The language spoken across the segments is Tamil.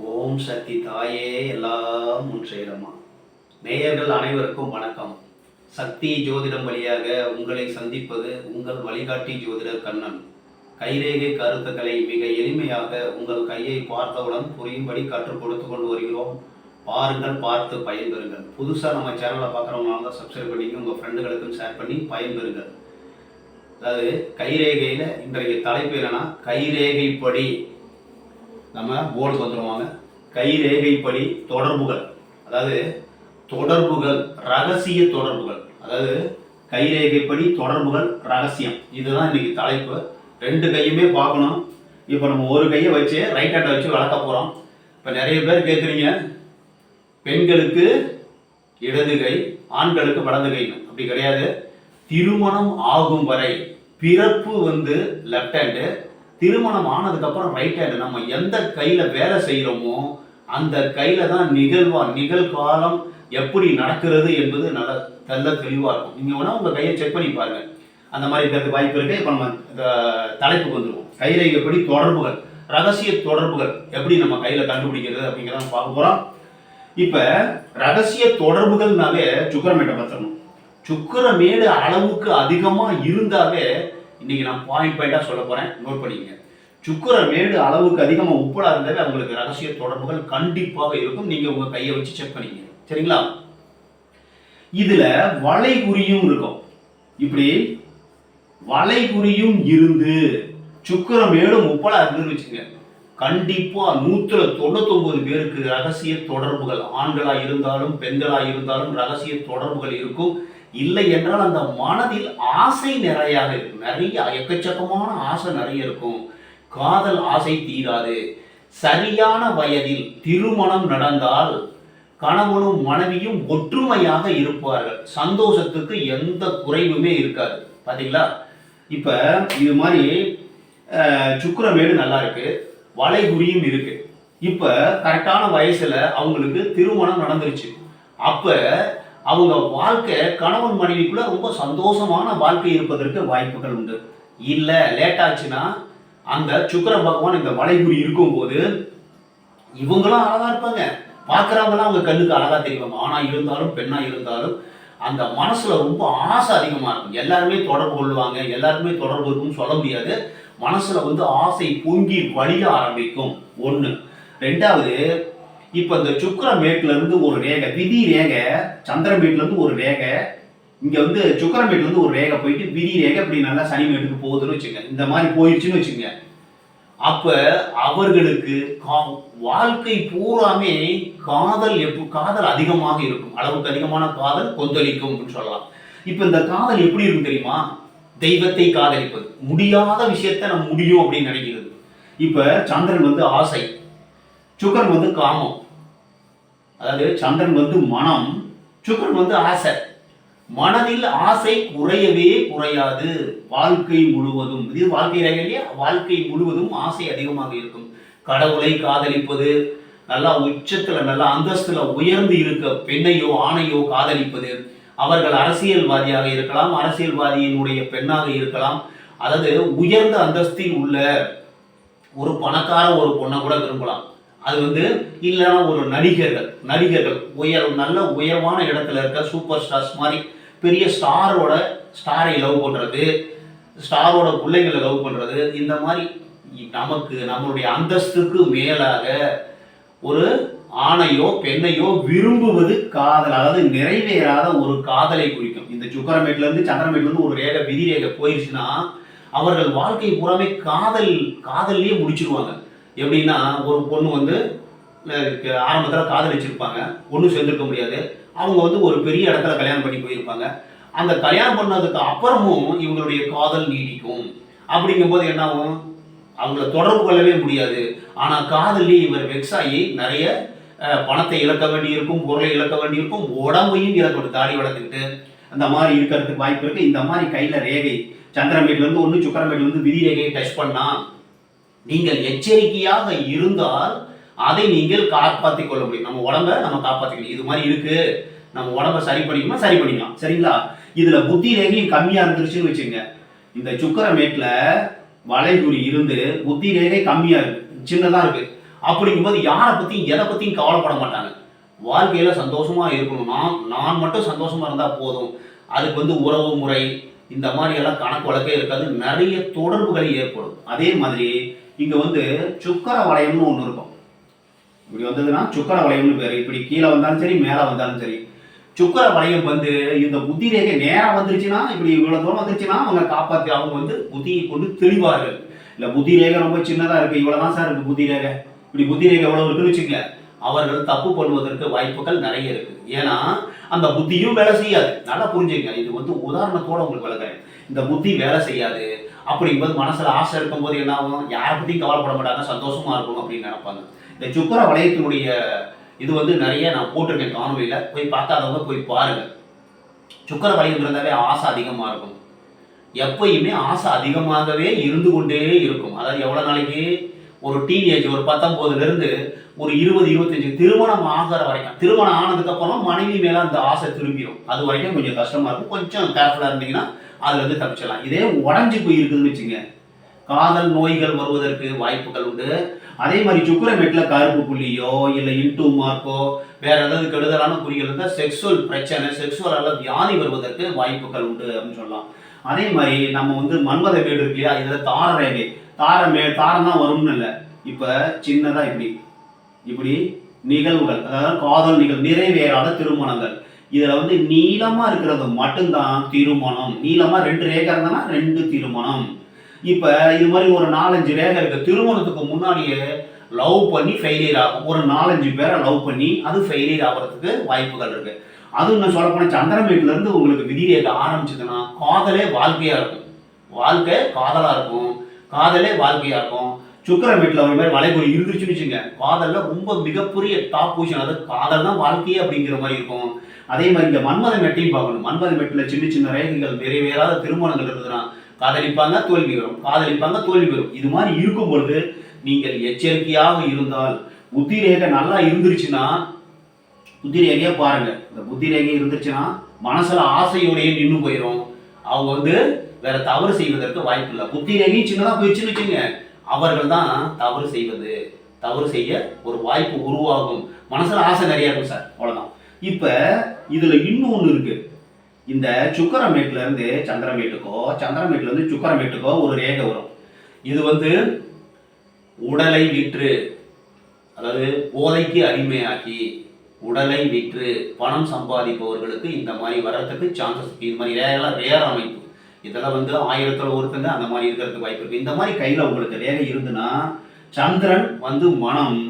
ஓம் சக்தி தாயே எல்லாம் முன் செயலம்மா. நேயர்கள் அனைவருக்கும் வணக்கம். சக்தி ஜோதிடம் வழியாக உங்களை சந்திப்பது உங்கள் வழிகாட்டி ஜோதிடர் கண்ணன். கைரேகை கருத்துக்களை மிக எளிமையாக உங்கள் கையை பார்த்தவுடன் புரியும்படி கற்றுக் கொடுத்து கொண்டு வருகிறோம். பாருங்கள் பார்த்து பயன்பெறுங்கள். புதுசாக நம்ம சேனலை பார்க்குறவங்களால தான் சப்ஸ்கிரைப் பண்ணி உங்கள் ஃப்ரெண்டுகளுக்கும் ஷேர் பண்ணி பயன்பெறுங்கள். அதாவது கைரேகையில் இன்றைக்கு தலைப்பு என்னன்னா கைரேகைப்படி. நம்ம போர்டுக்கு கை கைரேகைப்படி தொடர்புகள். அதாவது தொடர்புகள் ரகசிய தொடர்புகள். அதாவது கைரேகைப்படி தொடர்புகள் ரகசியம். இதுதான் இன்னைக்கு தலைப்பு. ரெண்டு கையுமே பார்க்கணும். இப்போ நம்ம ஒரு கையை வச்சு ரைட் ஹேண்டை வச்சு வளர்க்க போகிறோம் இப்போ நிறைய பேர் கேட்குறீங்க பெண்களுக்கு இடது கை ஆண்களுக்கு வலது கை. அப்படி கிடையாது. திருமணம் ஆகும் வரை பிறப்பு வந்து லெஃப்ட் ஹேண்டு திருமணம் ஆனதுக்கப்புறம் ரைட் ஹேண்டு நம்ம எந்த கையில் வேலை செய்கிறோமோ அந்த கையில் தான் நிகழ்வா நிகழ்காலம் எப்படி நடக்கிறது என்பது நல்ல நல்ல தெளிவாக இருக்கும். நீங்கள் வேணால் உங்கள் கையை செக் பண்ணி பாருங்கள் அந்த மாதிரி இருக்கிறது வாய்ப்பு இருக்கு. இப்போ நம்ம இந்த தலைப்புக்கு கையில் எப்படி தொடர்புகள் ரகசிய தொடர்புகள் எப்படி நம்ம கையில் கண்டுபிடிக்கிறது அப்படிங்கிறத பார்க்க போகிறோம் இப்போ ரகசிய தொடர்புகள்னாவே சுக்கரமேட்டை பார்த்துடணும். சுக்கரமேடு அளவுக்கு அதிகமாக இருந்தாவே இன்னைக்கு நான் பாயிண்ட் பாயிண்டாக சொல்ல போகிறேன் நோட் பண்ணிக்கங்க. சுக்கரமேடு அளவுக்கு அதிகமாக உப்பலா இருந்தாவே அவங்களுக்கு ரகசிய தொடர்புகள் கண்டிப்பாக இருக்கும். நீங்கள் உங்கள் கையை வச்சு செக் பண்ணிக்கங்க சரிங்களா? இதில் வளைகுறியும் இருக்கும். இப்படி வளைகுறியும் இருந்து சுக்கரமேடும் உப்பலா இருந்துன்னு வச்சுங்க கண்டிப்பா நூத்துல தொண்ணூத்தொன்பது பேருக்கு ரகசிய தொடர்புகள் ஆண்களா இருந்தாலும் பெண்களா இருந்தாலும் ரகசிய தொடர்புகள் இருக்கும். இல்லை என்றால் அந்த மனதில் ஆசை நிறையாக இருக்கும். நிறைய எக்கச்சக்கமான ஆசை நிறைய இருக்கும். காதல் ஆசை தீராது. சரியான வயதில் திருமணம் நடந்தால் கணவனும் மனைவியும் ஒற்றுமையாக இருப்பார்கள். சந்தோஷத்துக்கு எந்த குறைவுமே இருக்காது. பார்த்தீங்களா இப்போ இது மாதிரி சுக்கரமேடு நல்லா இருக்கு. வளைகுறியும் இருக்கு. இப்போ கரெக்டான வயசில் அவங்களுக்கு திருமணம் நடந்துருச்சு. அப்போ அவங்க வாழ்க்கை கணவன் மனைவிக்குள்ள ரொம்ப சந்தோஷமான வாழ்க்கை இருப்பதற்கு வாய்ப்புகள் உண்டு. இல்லை லேட்டாச்சுன்னா அந்த சுக்கிர பகவான் இந்த வளைகுறி இருக்கும்போது இவங்களும் அழகா இருப்பாங்க. பார்க்குறவங்களாம் அவங்க கண்ணுக்கு அழகா தெரியும். ஆணா இருந்தாலும் பெண்ணா இருந்தாலும் அந்த மனசுல ரொம்ப ஆசை அதிகமா இருக்கும். எல்லாருமே தொடர்பு கொள்வாங்க எல்லாருமே தொடர்பு இருக்கும்னு சொல்ல முடியாது. மனசுல வந்து ஆசை பொங்கி வழிய ஆரம்பிக்கும். ஒன்று ரெண்டாவது இப்போ இந்த சுக்கிர மேட்லேருந்து ஒரு ரேகை விதி ரேகை சந்திரன் மேட்லேருந்து ஒரு ரேகை இங்கே வந்து சுக்கிர மேட்லேருந்து ஒரு ரேகை போயிட்டு விதி ரேகை இப்படி நல்லா சனி மேட்டுக்கு போகுதுன்னு வச்சுங்க. இந்த மாதிரி போயிடுச்சுன்னு வச்சுங்க. அப்போ அவர்களுக்கு கா- வாழ்க்கை பூராமே காதல் எப்போ காதல் அதிகமாக இருக்கும். அளவுக்கு அதிகமான காதல் கொந்தளிக்கும் அப்படின்னு சொல்லலாம். இப்போ இந்த காதல் எப்படி இருக்கும் தெரியுமா? தெய்வத்தை காதலிப்பது. முடியாத விஷயத்தை நம்ம முடியும் அப்படின்னு நினைக்கிறது. இப்போ சந்திரன் வந்து ஆசை. சுக்கரன் வந்து காமம். அதாவது சந்திரன் வந்து மனம் சுக்கரன் வந்து ஆசை. மனதில் ஆசை குறையவே குறையாது. வாழ்க்கை முழுவதும். இது வாழ்க்கை ரேகை இல்லையா? வாழ்க்கை முழுவதும் ஆசை அதிகமாக இருக்கும். கடவுளை காதலிப்பது நல்லா உச்சத்தில் நல்லா அந்தஸ்தில் உயர்ந்து இருக்க பெண்ணையோ ஆணையோ காதலிப்பது அவர்கள் அரசியல்வாதியாக இருக்கலாம் அரசியல்வாதியினுடைய பெண்ணாக இருக்கலாம். அதாவது உயர்ந்த அந்தஸ்தில் உள்ள ஒரு பணக்கார ஒரு பொண்ணை கூட விரும்பலாம். அது வந்து இல்லைன்னா ஒரு நடிகர்கள் நடிகர்கள் உயர் நல்ல உயர்வான இடத்துல இருக்க சூப்பர் ஸ்டார்ஸ் மாதிரி பெரிய ஸ்டாரோட ஸ்டாரை லவ் பண்ணுறது ஸ்டாரோட பிள்ளைங்களை லவ் பண்ணுறது இந்த மாதிரி நமக்கு நம்மளுடைய அந்தஸ்துக்கு மேலாக ஒரு ஆணையோ பெண்ணையோ விரும்புவது காதல் அதாவது நிறைவேறாத ஒரு காதலை குறிக்கும். இந்த சுக்கரமேட்லேருந்து சந்திரமேட்லேருந்து இருந்து ஒரு ரேகை விதி ரேகை போயிடுச்சுன்னா அவர்கள் வாழ்க்கை பூராமே காதல் காதல்லையே முடிச்சிருவாங்க. எப்படின்னா ஒரு பொண்ணு வந்து ஆரம்பத்தில் காதலிச்சிருப்பாங்க. ஒன்றும் சேர்ந்துருக்க முடியாது. அவங்க வந்து ஒரு பெரிய இடத்துல கல்யாணம் பண்ணி போயிருப்பாங்க. அந்த கல்யாணம் பண்ணதுக்கு அப்புறமும் இவங்களுடைய காதல் நீடிக்கும். அப்படிங்கும்போது என்ன ஆகும் அவங்கள தொடர்பு கொள்ளவே முடியாது. ஆனால் காதலி இவர் வெக்ஸ் ஆகி நிறைய பணத்தை இழக்க வேண்டியிருக்கும் பொருளை இழக்க வேண்டியிருக்கும் உடம்பையும் இழக்கணும் தாடி வளர்த்துக்கிட்டு அந்த மாதிரி இருக்கிறதுக்கு வாய்ப்பு இருக்குது இந்த மாதிரி கையில் ரேகை சந்திரமேட்லேருந்து ஒன்று சுக்கரமேட்லேருந்து விதி ரேகையை டச் பண்ணால் நீங்கள் எச்சரிக்கையாக இருந்தால் அதை நீங்கள் காப்பாற்றிக் கொள்ள முடியும். நம்ம உடம்ப நம்ம காப்பாற்றிக்கணும் இது மாதிரி இருக்கு. நம்ம உடம்ப சரி பண்ணிக்கணுமா? சரி பண்ணிக்கலாம். சரிங்களா? இதுல புத்தி ரேகையும் கம்மியா இருந்துருச்சுன்னு வச்சுங்க இந்த சுக்கரமேட்ல வளைகுறி இருந்து புத்தி ரேகை கம்மியா இருக்கு. சின்னதா இருக்கு. அப்படிங்கும்போது யாரை பற்றியும் எதை பற்றியும் கவலைப்பட மாட்டாங்க. வாழ்க்கையில் சந்தோஷமா இருக்கணும்னா நான் மட்டும் சந்தோஷமா இருந்தால் போதும். அதுக்கு வந்து உறவு முறை இந்த மாதிரி எல்லாம் கணக்கு வழக்கே இருக்காது. நிறைய தொடர்புகள் ஏற்படும். அதே மாதிரி இங்கே வந்து சுக்கர வளையம்னு ஒன்று இருக்கும். இப்படி வந்ததுன்னா சுக்கர வளையம்னு பேர். இப்படி கீழே வந்தாலும் சரி மேலே வந்தாலும் சரி. சுக்கர வளையம் வந்து இந்த புத்தி ரேகை நேரம் வந்துருச்சுன்னா இப்படி இவ்வளோ தூரம் வந்துருச்சுன்னா அவங்க காப்பாற்றி அவங்க வந்து புத்தியை கொண்டு தெளிவார்கள் இல்லை புத்தி ரேகை ரொம்ப சின்னதாக இருக்குது இவ்வளோ தான் சார் இருக்குது புத்தி ரேகை. இப்படி புத்தி ரேகை எவ்வளோ இருக்குன்னு வச்சுக்கல அவர்கள் தப்பு பண்ணுவதற்கு வாய்ப்புகள் நிறைய இருக்குது. ஏன்னா அந்த புத்தியும் வேலை செய்யாது. நல்லா புரிஞ்சுங்க இது வந்து உதாரணத்தோட உங்களுக்கு விளக்குறேன். இந்த புத்தி வேலை செய்யாது. அப்படிங்கும்போது மனசில் ஆசை இருக்கும்போது என்ன ஆகும்? யாரை பற்றியும் கவலைப்பட மாட்டாங்க சந்தோஷமாக இருக்கும் அப்படின்னு நினைப்பாங்க. இந்த சுக்கர வளையத்தினுடைய இது வந்து நிறைய நான் போட்டிருக்கேன் காணொலியில் போய் பார்க்காதவங்க போய் பாருங்கள் சுக்கர வளையங்கிறதாவே ஆசை அதிகமாக இருக்கும். எப்பயுமே ஆசை அதிகமாகவே இருந்து கொண்டே இருக்கும். அதாவது எவ்வளோ நாளைக்கு ஒரு டீனேஜ் ஒரு பத்தொம்போதுலேருந்து ஒரு இருபது இருபத்தஞ்சு திருமணம் ஆகிற வரைக்கும். திருமணம் ஆனதுக்கு அப்புறம் மனைவி மேல அந்த ஆசை திரும்பிடும் அது வரைக்கும் கொஞ்சம் கஷ்டமா இருக்கும். கொஞ்சம் கேர்ஃபுல்லா இருந்தீங்கன்னா அதுல இருந்து தப்பிச்சிடலாம். இதே உடஞ்சி போயிருக்குதுன்னு வச்சுங்க. காதல் நோய்கள் வருவதற்கு வாய்ப்புகள் உண்டு. அதே மாதிரி சுக்கரமேட்டில் கருப்பு புள்ளியோ இல்லை இன்டூ மார்க்கோ வேற ஏதாவது கெடுதலான குறிகள் இருந்தால் செக்ஸுவல் பிரச்சனை செக்ஸுவலால வியாதி வருவதற்கு வாய்ப்புகள் உண்டு அப்படின்னு சொல்லலாம். அதே மாதிரி நம்ம வந்து மன்மத வீடு இருக்கு இல்லையா? இதில் தார ரேகை தார மே தாரம் தான் வரும்னு இல்லை. இப்போ சின்னதாக இப்படி. இப்படி நிகழ்வுகள் அதாவது காதல் நிகழ்வு நிறைவேறாத திருமணங்கள். இதில் வந்து நீளமாக இருக்கிறது மட்டும்தான் திருமணம். நீளமாக ரெண்டு ரேகை இருந்தனா ரெண்டு திருமணம். இப்போ இது மாதிரி ஒரு நாலஞ்சு ரேகை இருக்கு. திருமணத்துக்கு முன்னாடியே லவ் பண்ணி ஃபெயிலியர் ஆகும் ஒரு நாலஞ்சு பேரை லவ் பண்ணி அது ஃபெயிலியர் ஆகிறதுக்கு வாய்ப்புகள் இருக்குது அதுவும் நான் சொல்லப்போனால் சந்திரன் வீட்டிலேருந்து உங்களுக்கு விதி ரேகை ஆரம்பிச்சதுன்னா காதலே வாழ்க்கையாக இருக்கும். வாழ்க்கை காதலாக இருக்கும். காதலே வாழ்க்கையாக இருக்கும். சுக்கரமேட்டில் ஒரு மாதிரி வளைகுறி இருந்துச்சுன்னு வச்சுங்க காதலில் ரொம்ப மிகப்பெரிய டாப் பொசிஷன் அதாவது காதல் தான் வாழ்க்கையே அப்படிங்கிற மாதிரி இருக்கும். அதே மாதிரி இந்த மன்மத மெட்டையும் பார்க்கணும். மன்மத மெட்டில் சின்ன சின்ன ரேகைகள் நிறைவேறாத திருமணங்கள் இருக்குதுன்னா காதலிப்பாங்க தோல்வி வரும். காதலிப்பாங்க தோல்வி வரும். இது மாதிரி இருக்கும் பொழுது நீங்கள் எச்சரிக்கையாக இருந்தால் புத்தி ரேகை நல்லா இருந்துருச்சுன்னா புத்தி ரேகையை பாருங்கள் இந்த புத்தி ரேகை இருந்துச்சுன்னா மனசில் ஆசையோடையே நின்று போயிடும் அவங்க வந்து வேற தவறு செய்வதற்கு வாய்ப்பு இல்லை. புத்தி ரேகையும் சின்னதாக போயிடுச்சுன்னு வச்சுங்க அவர்கள் தான் தவறு செய்வது. தவறு செய்ய ஒரு வாய்ப்பு உருவாகும். மனசில் ஆசை நிறைய இருக்கும் சார் அவ்வளோதான் இப்போ இதில் இன்னும் ஒன்று இருக்கு. இந்த சுக்கரமேட்ல இருந்து சந்திரமேட்டுக்கோ சந்திரமேட்லேருந்து சுக்கரமேட்டுக்கோ ஒரு ரேகை வரும். இது வந்து உடலை விற்று அதாவது போதைக்கு அடிமையாக்கி உடலை விற்று பணம் சம்பாதிப்பவர்களுக்கு இந்த மாதிரி வர்றதுக்கு சான்சஸ் இது மாதிரி ரேகெல்லாம் ரேர் அமைப்பு. இதெல்லாம் வந்து ஆயிரத்தில் ஒருத்தங்க அந்த மாதிரி இருக்கிறதுக்கு வாய்ப்பு இருக்குது இந்த மாதிரி கையில் உங்களுக்கு ரேகை இருந்துன்னா சந்திரன் வந்து மனம்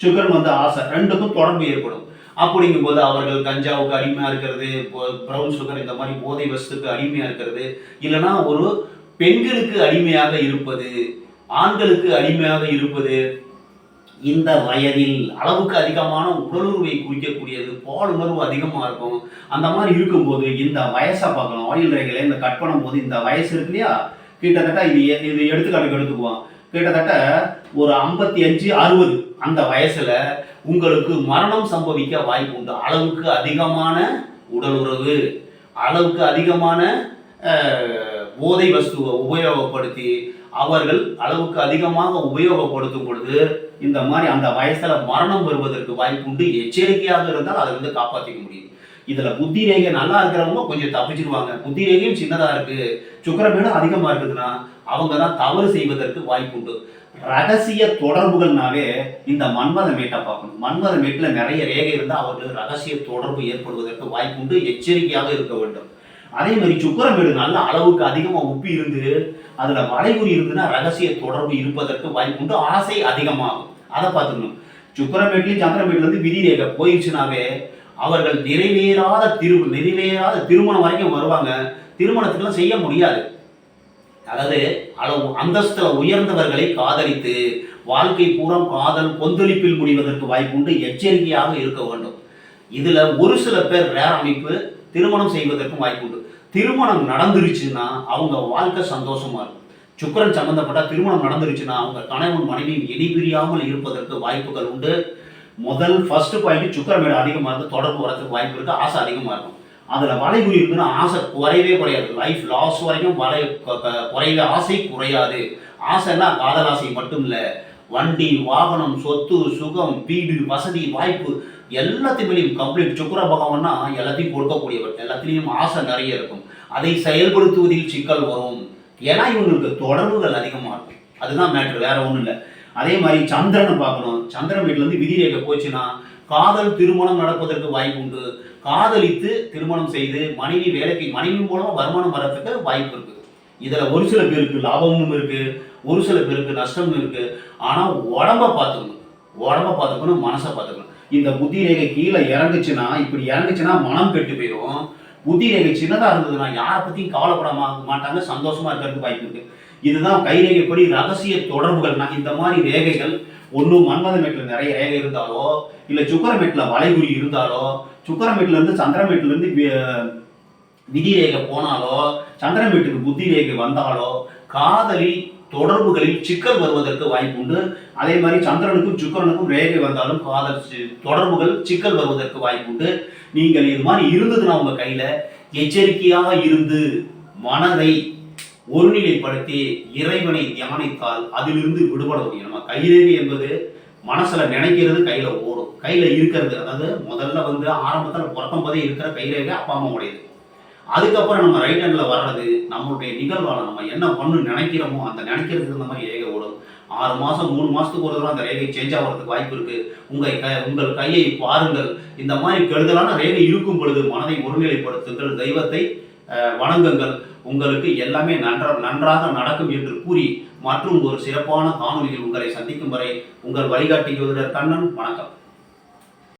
சுகன் வந்து ஆசை ரெண்டுக்கும் தொடர்பு ஏற்படும். அப்படிங்கும்போது அவர்கள் கஞ்சாவுக்கு அடிமையாக இருக்கிறது ப்ரௌன் சுகர் இந்த மாதிரி போதை வஸ்துக்கு அடிமையாக இருக்கிறது. இல்லைன்னா ஒரு பெண்களுக்கு அடிமையாக இருப்பது ஆண்களுக்கு அடிமையாக இருப்பது இந்த வயதில் அளவுக்கு அதிகமான உடலுறவை குறிக்கக்கூடியது பால் உணர்வு அதிகமாக இருக்கும். அந்த மாதிரி இருக்கும்போது இந்த வயசை பார்க்கலாம். ஆயில் ரைகளை இந்த கட் பண்ணும்போது இந்த வயசு இருக்கு இல்லையா? கிட்டத்தட்ட இது எ- இது எடுத்துக்காட்டுக்கு எடுத்துக்குவோம். கிட்டத்தட்ட ஒரு ஐம்பத்தி அஞ்சு அறுபது அந்த வயசுல உங்களுக்கு மரணம் சம்பவிக்க வாய்ப்பு உண்டு. அளவுக்கு அதிகமான உடல் உறவு அளவுக்கு அதிகமான போதை வஸ்துவை உபயோகப்படுத்தி அவர்கள் அளவுக்கு அதிகமாக உபயோகப்படுத்தும் பொழுது இந்த மாதிரி அந்த வயசுல மரணம் வருவதற்கு வாய்ப்பு உண்டு எச்சரிக்கையாக இருந்தால் அதை வந்து காப்பாற்றிக்க முடியும். இதுல புத்தி ரேகை நல்லா இருக்கிறவங்க கொஞ்சம் தப்பிச்சிருவாங்க. புத்தி ரேகையும் சின்னதா இருக்கு. சுக்கரமேடம் அதிகமா இருக்குதுன்னா அவங்க தான் தவறு செய்வதற்கு வாய்ப்பு உண்டு ரகசிய தொடர்புகள்னாவே இந்த மன்மத மேட்டை பார்க்கணும். மன்மத மேட்டில் நிறைய ரேகை இருந்தால் அவர்கள் ரகசிய தொடர்பு ஏற்படுவதற்கு வாய்ப்பு உண்டு எச்சரிக்கையாக இருக்க வேண்டும். அதே மாதிரி சுக்கரமேடு நல்ல அளவுக்கு அதிகமாக உப்பி இருந்து அதில் வளைகுறி இருந்துன்னா ரகசிய தொடர்பு இருப்பதற்கு வாய்ப்புண்டு ஆசை அதிகமாகும். அதை பார்த்துக்கணும். சுக்கரமேட்லையும் சந்திரமேட்லேருந்து விதி ரேகை போயிடுச்சுனாவே அவர்கள் நிறைவேறாத திரு நிறைவேறாத திருமணம் வரைக்கும் வருவாங்க. திருமணத்துக்குலாம் செய்ய முடியாது. அதாவது அளவு அந்தஸ்தில் உயர்ந்தவர்களை காதலித்து வாழ்க்கை பூரம் காதல் கொந்தளிப்பில் முடிவதற்கு வாய்ப்புண்டு எச்சரிக்கையாக இருக்க வேண்டும். இதில் ஒரு சில பேர் வேற அமைப்பு திருமணம் செய்வதற்கும் வாய்ப்பு உண்டு. திருமணம் நடந்துருச்சுன்னா அவங்க வாழ்க்கை சந்தோஷமா இருக்கும். சுக்கிரன் சம்பந்தப்பட்ட திருமணம் நடந்துருச்சுன்னா அவங்க கணவன் மனைவி இணைபிரியாமல் இருப்பதற்கு வாய்ப்புகள் உண்டு. முதல் ஃபர்ஸ்ட் பாயிண்ட் சுக்கரமேடு அதிகமாக இருந்து தொடர்பு வரதுக்கு வாய்ப்பு இருக்கு. ஆசை அதிகமாக இருக்கும். அதில் வளைகுறி இருக்குன்னா ஆசை குறையவே குறையாது. லைஃப் லாஸ் வரைக்கும் வளை குறைய குறையவே ஆசை குறையாது. ஆசைன்னா காதல் ஆசை மட்டும் இல்லை. வண்டி வாகனம் சொத்து சுகம் வீடு வசதி வாய்ப்பு எல்லாத்தையும் கம்ப்ளீட் சுக்கர பகவான்னா எல்லாத்தையும் கொடுக்கக்கூடியவர். எல்லாத்துலேயும் ஆசை நிறைய இருக்கும். அதை செயல்படுத்துவதில் சிக்கல் வரும். ஏன்னா இவங்களுக்கு தொடர்புகள் அதிகமாக இருக்கும் அதுதான் மேட்ரு வேற ஒன்றும் இல்லை. அதே மாதிரி சந்திரனை பார்க்கணும். சந்திரன் வீட்டிலேருந்து இருந்து போச்சுன்னா காதல் திருமணம் நடப்பதற்கு வாய்ப்பு உண்டு. காதலித்து திருமணம் செய்து மனைவி வேலைக்கு மனைவி மூலமாக வருமானம் வரத்துக்கு வாய்ப்பு இருக்குது இதில் ஒரு சில பேருக்கு லாபமும் இருக்குது ஒரு சில பேருக்கு நஷ்டமும் இருக்குது ஆனால் உடம்ப பார்த்துக்கணும். உடம்ப பார்த்துக்கணும் மனசை பார்த்துக்கணும். இந்த புத்தி ரேகை கீழே இறங்குச்சுன்னா இப்படி இறங்குச்சுன்னா மனம் கெட்டு போயிடும் புத்தி ரேகை சின்னதாக இருந்ததுன்னா யாரை பற்றியும் கவலைப்பட மாட்டாங்க சந்தோஷமாக இருக்கிறதுக்கு வாய்ப்பு இருக்குது இதுதான் கைரேகைப்படி ரகசிய தொடர்புகள்னா இந்த மாதிரி ரேகைகள் ஒன்றும் மன்மதமேட்டில் நிறைய ரேகை இருந்தாலோ இல்லை சுக்கரமேட்டில் வளைகுறி இருந்தாலோ சுக்கரமேட்டிலேருந்து சந்திரமேட்டிலேருந்து விதி ரேகை போனாலோ சந்திரன் வீட்டுக்கு புத்தி ரேகை வந்தாலோ காதலில் தொடர்புகளில் சிக்கல் வருவதற்கு வாய்ப்பு உண்டு அதே மாதிரி சந்திரனுக்கும் சுக்கரனுக்கும் ரேகை வந்தாலும் காதல் சி- தொடர்புகள் சிக்கல் வருவதற்கு வாய்ப்பு உண்டு நீங்கள் இது மாதிரி இருந்ததுன்னா உங்க கையில எச்சரிக்கையாக இருந்து மனதை ஒருநிலைப்படுத்தி இறைவனை தியானித்தால் அதிலிருந்து விடுபட முடியும். நம்ம கைரேகை என்பது மனசுல நினைக்கிறது கையில ஓடும். கையில இருக்கிறது அதாவது முதல்ல வந்து ஆரம்பத்தில் பிறக்கும் போதே இருக்கிற கைரேகை அப்பா அம்மா உடையது அதுக்கப்புறம் நம்ம ரைட் ஹேண்டில் வர்றது நம்மளுடைய நிகழ்வால் நம்ம என்ன பண்ணு நினைக்கிறோமோ அந்த நினைக்கிறதுக்கு இந்த மாதிரி ரேகை ஓடும். ஆறு மாதம் மூணு மாதத்துக்கு ஒரு தடவை அந்த ரேகை சேஞ்ச் ஆகிறதுக்கு வாய்ப்பு இருக்குது உங்கள் க- உங்கள் கையை பாருங்கள். இந்த மாதிரி கெடுதலான ரேகை இருக்கும் பொழுது மனதை ஒருநிலைப்படுத்துங்கள். தெய்வத்தை வணங்குங்கள். உங்களுக்கு எல்லாமே நன்றா நன்றாக நடக்கும் என்று கூறி மற்றும் ஒரு சிறப்பான காணொலியில் உங்களை சந்திக்கும் வரை உங்கள் வழிகாட்டி ஜோதிடர் கண்ணன் வணக்கம்.